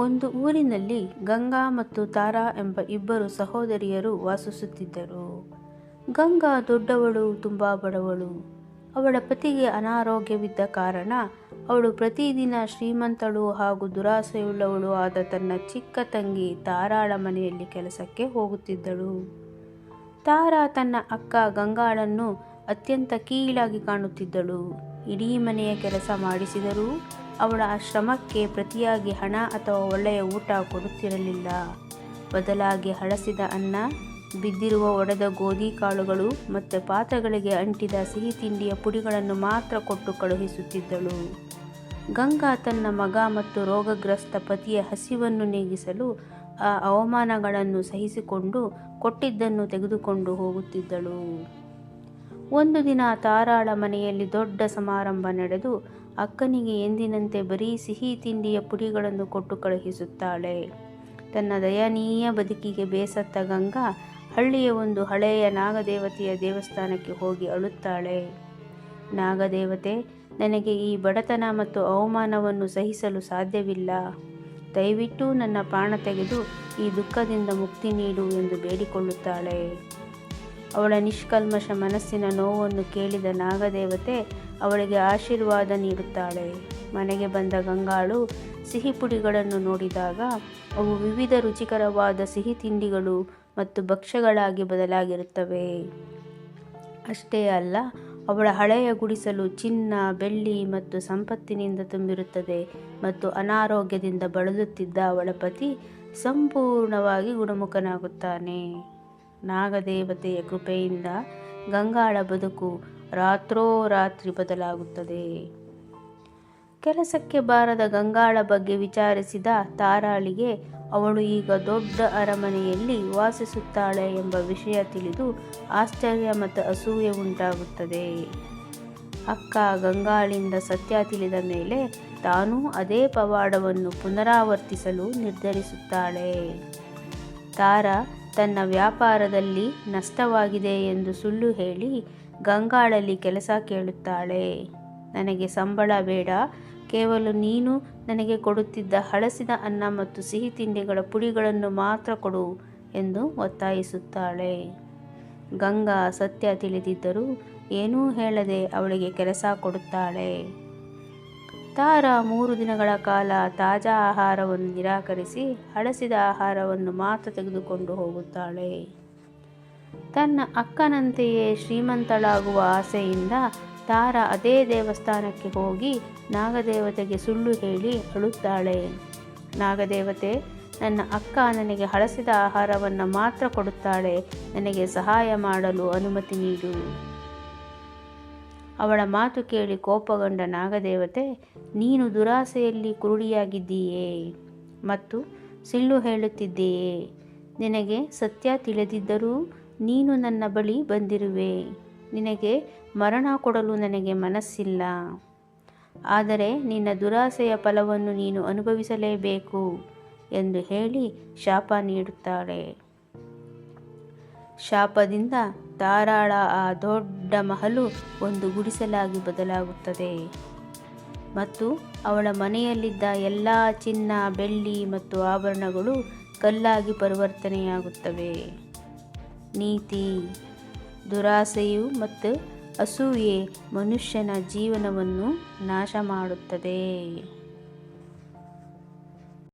ಒಂದು ಊರಿನಲ್ಲಿ ಗಂಗಾ ಮತ್ತು ತಾರಾ ಎಂಬ ಇಬ್ಬರು ಸಹೋದರಿಯರು ವಾಸಿಸುತ್ತಿದ್ದರು. ಗಂಗಾ ದೊಡ್ಡವಳು, ತುಂಬ ಬಡವಳು. ಅವಳ ಪತಿಗೆ ಅನಾರೋಗ್ಯವಿದ್ದ ಕಾರಣ ಅವಳು ಪ್ರತಿದಿನ ಶ್ರೀಮಂತಳು ಹಾಗೂ ದುರಾಸೆಯುಳ್ಳವಳು ಆದ ತನ್ನ ಚಿಕ್ಕ ತಂಗಿ ತಾರಾಳ ಮನೆಯಲ್ಲಿ ಕೆಲಸಕ್ಕೆ ಹೋಗುತ್ತಿದ್ದಳು. ತಾರಾ ತನ್ನ ಅಕ್ಕ ಗಂಗಾಳನ್ನು ಅತ್ಯಂತ ಕೀಳಾಗಿ ಕಾಣುತ್ತಿದ್ದಳು. ಇಡೀ ಮನೆಯ ಕೆಲಸ ಮಾಡಿಸಿದರೂ ಅವಳ ಆ ಶ್ರಮಕ್ಕೆ ಪ್ರತಿಯಾಗಿ ಹಣ ಅಥವಾ ಒಳ್ಳೆಯ ಊಟ ಕೊಡುತ್ತಿರಲಿಲ್ಲ. ಬದಲಾಗಿ ಹಳಸಿದ ಅನ್ನ, ಬಿದ್ದಿರುವ ಒಡೆದ ಗೋಧಿ ಕಾಳುಗಳು ಮತ್ತು ಪಾತ್ರೆಗಳಿಗೆ ಅಂಟಿದ ಸಿಹಿ ತಿಂಡಿಯ ಪುಡಿಗಳನ್ನು ಮಾತ್ರ ಕೊಟ್ಟು ಕಳುಹಿಸುತ್ತಿದ್ದಳು. ಗಂಗಾ ತನ್ನ ಮಗ ಮತ್ತು ರೋಗಗ್ರಸ್ತ ಪತಿಯ ಹಸಿವನ್ನು ನೀಗಿಸಲು ಆ ಅವಮಾನಗಳನ್ನು ಸಹಿಸಿಕೊಂಡು ಕೊಟ್ಟಿದ್ದನ್ನು ತೆಗೆದುಕೊಂಡು ಹೋಗುತ್ತಿದ್ದಳು. ಒಂದು ದಿನ ತಾರಾಳ ಮನೆಯಲ್ಲಿ ದೊಡ್ಡ ಸಮಾರಂಭ ನಡೆದು ಅಕ್ಕನಿಗೆ ಎಂದಿನಂತೆ ಬರೀ ಸಿಹಿ ತಿಂಡಿಯ ಪುಡಿಗಳನ್ನು ಕೊಟ್ಟು ಕಳುಹಿಸುತ್ತಾಳೆ. ತನ್ನ ದಯನೀಯ ಬದುಕಿಗೆ ಬೇಸತ್ತ ಗಂಗಾ ಹಳ್ಳಿಯ ಒಂದು ಹಳೆಯ ನಾಗದೇವತೆಯ ದೇವಸ್ಥಾನಕ್ಕೆ ಹೋಗಿ ಅಳುತ್ತಾಳೆ. ನಾಗದೇವತೆ, ನನಗೆ ಈ ಬಡತನ ಮತ್ತು ಅವಮಾನವನ್ನು ಸಹಿಸಲು ಸಾಧ್ಯವಿಲ್ಲ. ದಯವಿಟ್ಟು ನನ್ನ ಪ್ರಾಣ ತೆಗೆದು ಈ ದುಃಖದಿಂದ ಮುಕ್ತಿ ನೀಡು ಎಂದು ಬೇಡಿಕೊಳ್ಳುತ್ತಾಳೆ. ಅವಳ ನಿಷ್ಕಲ್ಮಶ ಮನಸ್ಸಿನ ನೋವನ್ನು ಕೇಳಿದ ನಾಗದೇವತೆ ಅವಳಿಗೆ ಆಶೀರ್ವಾದ ನೀಡುತ್ತಾಳೆ. ಮನೆಗೆ ಬಂದ ಗಂಗಾಳು ಸಿಹಿ ಪುಡಿಗಳನ್ನು ನೋಡಿದಾಗ ಅವು ವಿವಿಧ ರುಚಿಕರವಾದ ಸಿಹಿ ತಿಂಡಿಗಳು ಮತ್ತು ಭಕ್ಷ್ಯಗಳಾಗಿ ಬದಲಾಗಿರುತ್ತವೆ. ಅಷ್ಟೇ ಅಲ್ಲ, ಅವಳ ಹಳೆಯ ಗುಡಿಸಲು ಚಿನ್ನ, ಬೆಳ್ಳಿ ಮತ್ತು ಸಂಪತ್ತಿನಿಂದ ತುಂಬಿರುತ್ತದೆ ಮತ್ತು ಅನಾರೋಗ್ಯದಿಂದ ಬಳಲುತ್ತಿದ್ದ ಅವಳ ಪತಿ ಸಂಪೂರ್ಣವಾಗಿ ಗುಣಮುಖನಾಗುತ್ತಾನೆ. ನಾಗದೇವತೆಯ ಕೃಪೆಯಿಂದ ಗಂಗಾಳ ಬದುಕು ರಾತ್ರೋರಾತ್ರಿ ಬದಲಾಗುತ್ತದೆ. ಕೆಲಸಕ್ಕೆ ಬಾರದ ಗಂಗಾಳ ಬಗ್ಗೆ ವಿಚಾರಿಸಿದ ತಾರಾಳಿಗೆ ಅವಳು ಈಗ ದೊಡ್ಡ ಅರಮನೆಯಲ್ಲಿ ವಾಸಿಸುತ್ತಾಳೆ ಎಂಬ ವಿಷಯ ತಿಳಿದು ಆಶ್ಚರ್ಯ ಮತ್ತು ಅಸೂಯೆ ಉಂಟಾಗುತ್ತದೆ. ಅಕ್ಕ ಗಂಗಾಳಿಂದ ಸತ್ಯ ತಿಳಿದ ಮೇಲೆ ತಾನೂ ಅದೇ ಪವಾಡವನ್ನು ಪುನರಾವರ್ತಿಸಲು ನಿರ್ಧರಿಸುತ್ತಾಳೆ. ತಾರಾ ತನ್ನ ವ್ಯಾಪಾರದಲ್ಲಿ ನಷ್ಟವಾಗಿದೆ ಎಂದು ಸುಳ್ಳು ಹೇಳಿ ಗಂಗಾಳಲ್ಲಿ ಕೆಲಸ ಕೇಳುತ್ತಾಳೆ. ನನಗೆ ಸಂಬಳ ಬೇಡ. ಕೇವಲ ನೀನು ನನಗೆ ಕೊಡುತ್ತಿದ್ದ ಹಳಸಿದ ಅನ್ನ ಮತ್ತು ಸಿಹಿ ತಿಂಡಿಗಳ ಪುಡಿಗಳನ್ನು ಮಾತ್ರ ಕೊಡು ಎಂದು ಒತ್ತಾಯಿಸುತ್ತಾಳೆ. ಗಂಗಾ ಸತ್ಯ ತಿಳಿದಿದ್ದರೂ ಏನೂ ಹೇಳದೆ ಅವಳಿಗೆ ಕೆಲಸ ಕೊಡುತ್ತಾಳೆ. ತಾರಾ ಮೂರು ದಿನಗಳ ಕಾಲ ತಾಜಾ ಆಹಾರವನ್ನು ನಿರಾಕರಿಸಿ ಹಳಸಿದ ಆಹಾರವನ್ನು ಮಾತ್ರ ತೆಗೆದುಕೊಂಡು ಹೋಗುತ್ತಾಳೆ. ತನ್ನ ಅಕ್ಕನಂತೆಯೇ ಶ್ರೀಮಂತಳಾಗುವ ಆಸೆಯಿಂದ ತಾರಾ ಅದೇ ದೇವಸ್ಥಾನಕ್ಕೆ ಹೋಗಿ ನಾಗದೇವತೆಗೆ ಸುಳ್ಳು ಹೇಳಿ ಅಳುತ್ತಾಳೆ. ನಾಗದೇವತೆ, ನನ್ನ ಅಕ್ಕ ನನಗೆ ಹಳಸಿದ ಆಹಾರವನ್ನು ಮಾತ್ರ ಕೊಡುತ್ತಾಳೆ. ನನಗೆ ಸಹಾಯ ಮಾಡಲು ಅನುಮತಿ ನೀಡು. ಅವಳ ಮಾತು ಕೇಳಿ ಕೋಪಗೊಂಡ ನಾಗದೇವತೆ, ನೀನು ದುರಾಸೆಯಲ್ಲಿ ಕುರುಡಿಯಾಗಿದ್ದೀಯೇ? ಮತ್ತು ಸಿಳ್ಳು ಹೇಳುತ್ತಿದ್ದೀಯೇ? ನಿನಗೆ ಸತ್ಯ ತಿಳಿದಿದ್ದರೂ ನೀನು ನನ್ನ ಬಳಿ ಬಂದಿರುವೆ. ನಿನಗೆ ಮರಣ ಕೊಡಲು ನನಗೆ ಮನಸ್ಸಿಲ್ಲ. ಆದರೆ ನಿನ್ನ ದುರಾಸೆಯ ಫಲವನ್ನು ನೀನು ಅನುಭವಿಸಲೇಬೇಕು ಎಂದು ಹೇಳಿ ಶಾಪ ನೀಡುತ್ತಾಳೆ ಶಾಪದಿಂದ ಧಾರಾಳ ಆ ದೊಡ್ಡ ಮಹಲು ಒಂದು ಗುಡಿಸಲಾಗಿ ಬದಲಾಗುತ್ತದೆ. ಮತ್ತು ಅವಳ ಮನೆಯಲ್ಲಿದ್ದ ಎಲ್ಲ ಚಿನ್ನ, ಬೆಳ್ಳಿ ಮತ್ತು ಆಭರಣಗಳು ಕಲ್ಲಾಗಿ ಪರಿವರ್ತನೆಯಾಗುತ್ತವೆ. ನೀತಿ, ದುರಾಸೆಯು ಮತ್ತು ಅಸೂಯೆ ಮನುಷ್ಯನ ಜೀವನವನ್ನು ನಾಶ ಮಾಡುತ್ತದೆ